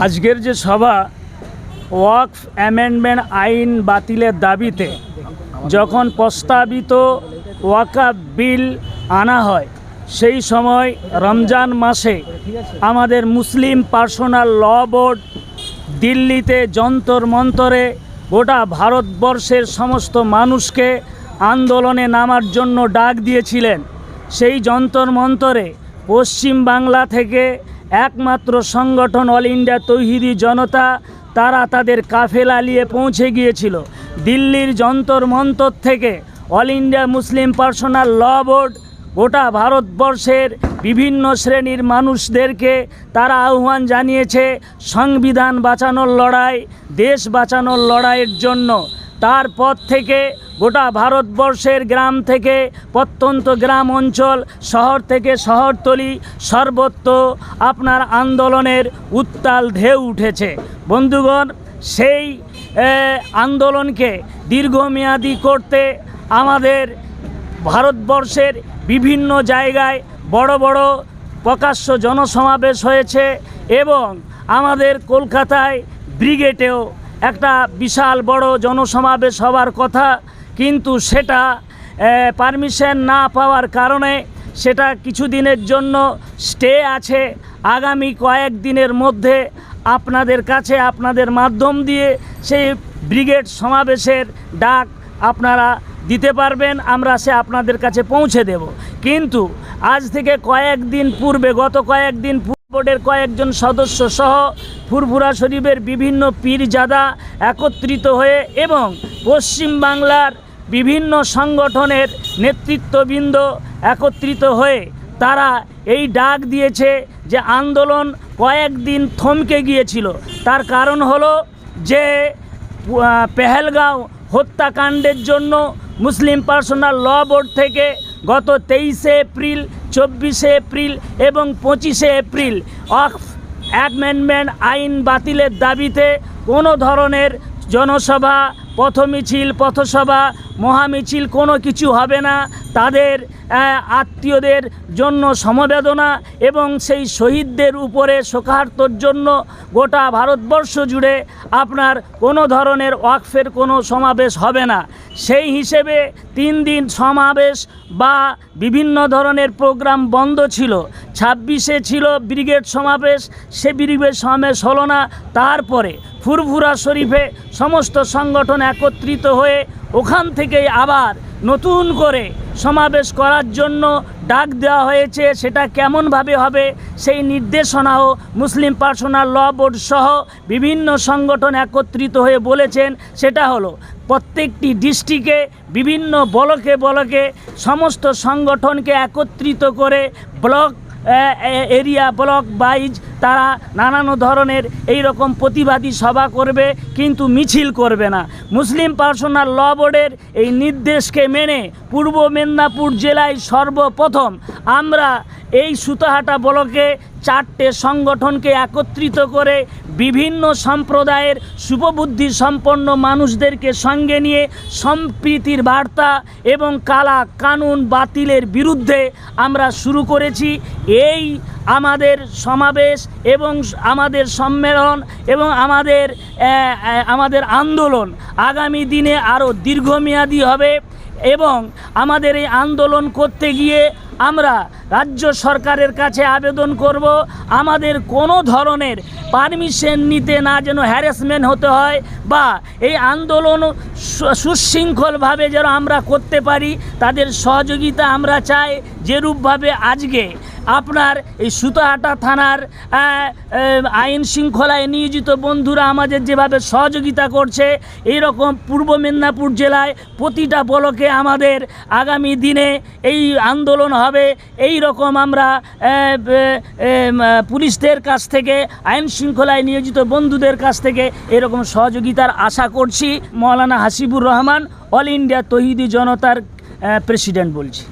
আজকের যে সভা, ওয়াকফ অ্যামেন্ডমেন্ট আইন বাতিলের দাবিতে যখন প্রস্তাবিত ওয়াকাফ বিল আনা হয়, সেই সময় রমজান মাসে আমাদের মুসলিম পার্সোনাল ল বোর্ড দিল্লিতে যন্তর মন্তরে গোটা ভারতবর্ষের সমস্ত মানুষকে আন্দোলনে নামার জন্য ডাক দিয়েছিলেন। সেই যন্তর মন্তরে পশ্চিম বাংলা থেকে একমাত্র সংগঠন অল ইন্ডিয়া তৌহিদি জনতা, তারা তাদের কাফেলা নিয়ে পৌঁছে গিয়েছিল। দিল্লির যন্তর মন্তর থেকে all India Muslim personal law board গোটা ভারতবর্ষের বিভিন্ন শ্রেণির মানুষদেরকে তারা আহ্বান জানিয়েছে সংবিধান বাঁচানোর লড়াই, দেশ বাঁচানোর লড়াইয়ের জন্য। তারপর থেকে গোটা ভারতবর্ষের গ্রাম থেকে প্রত্যন্ত গ্রাম অঞ্চল, শহর থেকে শহরতলি সর্বত্র আপনার আন্দোলনের উত্তাল ঢেউ উঠেছে। বন্ধুগণ, সেই আন্দোলনকে দীর্ঘমেয়াদী করতে আমাদের ভারতবর্ষের বিভিন্ন জায়গায় বড় বড় প্রকাশ্য জনসমাবেশ হয়েছে এবং আমাদের কলকাতায় ব্রিগেডেও একটা বিশাল বড় জনসমাবেশ হওয়ার কথা কিন্তু সেটা পারমিশন না পাওয়ার কারণে সেটা কিছুদিনের জন্য স্টে আছে। আগামী কয়েক দিনের মধ্যে আপনাদের কাছে আপনাদের মাধ্যম দিয়ে সেই ব্রিগেড সমাবেশের ডাক আপনারা দিতে পারবেন, আমরা সে আপনাদের কাছে পৌঁছে দেব। কিন্তু আজ থেকে কয়েকদিন পূর্বে, গত কয়েকদিন বোর্ডের কয়েকজন সদস্য সহ ফুরফুরা শরীফের বিভিন্ন পীরজাদা একত্রিত হয়ে এবং পশ্চিম বাংলার বিভিন্ন সংগঠনের নেতৃত্ববৃন্দ একত্রিত হয়ে তারা এই ডাক দিয়েছে যে আন্দোলন কয়েকদিন থমকে গিয়েছিল। তার কারণ হলো যে পেহেলগাঁও হত্যাকাণ্ডের জন্য মুসলিম পার্সোনাল ল বোর্ড থেকে গত তেইশে এপ্রিল, চব্বিশে এপ্রিল এবং পঁচিশে এপ্রিল অফ অ্যামেন্ডমেন্ট আইন বাতিলের দাবিতে কোনো ধরনের জনসভা পথমিছিল, পথসভা, মহামিছিল কোনো কিছু হবে না। তাদের আত্মীয়দের জন্য সমবেদনা এবং সেই শহীদদের উপরে শোকার্তর জন্য গোটা ভারতবর্ষ জুড়ে আপনার কোনো ধরনের ওয়াকফের কোনো সমাবেশ হবে না। সেই হিসেবে তিন দিন সমাবেশ বা বিভিন্ন ধরনের প্রোগ্রাম বন্ধ ছিল। ছাব্বিশে ছিল ব্রিগেড সমাবেশ, সে ব্রিগেড সমাবেশ হলো না। তারপরে ফুরফুরা শরীফে সমস্ত সংগঠন একত্রিত হয়ে ওখান থেকেই আবার নতুন করে সমাবেশ করার জন্য ডাক দেওয়া হয়েছে। সেটা কেমনভাবে হবে সেই নির্দেশনাও মুসলিম পার্সোনাল ল বোর্ড সহ বিভিন্ন সংগঠন একত্রিত হয়ে বলেছেন। সেটা হলো প্রত্যেকটি ডিস্ট্রিক্টে বিভিন্ন বলকে বলকে সমস্ত সংগঠনকে একত্রিত করে ব্লক এরিয়া ব্লক, বাইজ তারা নানান ধরনের এই রকম প্রতিবাদী সভা করবে, কিন্তু মিছিল করবে না। মুসলিম পার্সোনাল ল বোর্ডের এই নির্দেশকে মেনে পূর্ব মেদিনীপুর জেলায় সর্বপ্রথম আমরা এই সুতাহাটা ব্লকে চারটে সংগঠনকে একত্রিত করে বিভিন্ন সম্প্রদায়ের শুভবুদ্ধি সম্পন্ন মানুষদেরকে সঙ্গে নিয়ে সম্প্রীতির বার্তা এবং কালা কানুন বাতিলের বিরুদ্ধে আমরা শুরু করেছি। এই আমাদের সমাবেশ এবং আমাদের সম্মেলন এবং আমাদের আমাদের আন্দোলন আগামী দিনে আরও দীর্ঘমেয়াদী হবে এবং আমাদের এই আন্দোলন করতে গিয়ে আমরা রাজ্য সরকারের কাছে আবেদন করব, আমাদের কোনো ধরনের পারমিশন নিতে না যেন হ্যারাসমেন্ট হতে হয় বা এই আন্দোলন সুশৃঙ্খলভাবে যেন আমরা করতে পারি, তাদের সহযোগিতা আমরা চাই, যেরূপভাবে আজকে আপনার এই সুতাহাটা থানার আইন শৃঙ্খলায় নিয়োজিত বন্ধুরা আমাদের যেভাবে সহযোগিতা করছে এই রকম পূর্ব মেদিনীপুর জেলায় প্রতিটা ব্লকে আমাদের আগামী দিনে এই আন্দোলন হবে। এই রকম আমরা পুলিশদের কাছ থেকে, আইন শৃঙ্খলায় নিয়োজিত বন্ধুদের কাছ থেকে এরকম সহযোগিতার আশা করছি। মৌলানা হাসিবুর রহমান, অল ইন্ডিয়া তহিদি জনতার প্রেসিডেন্ট বলছি।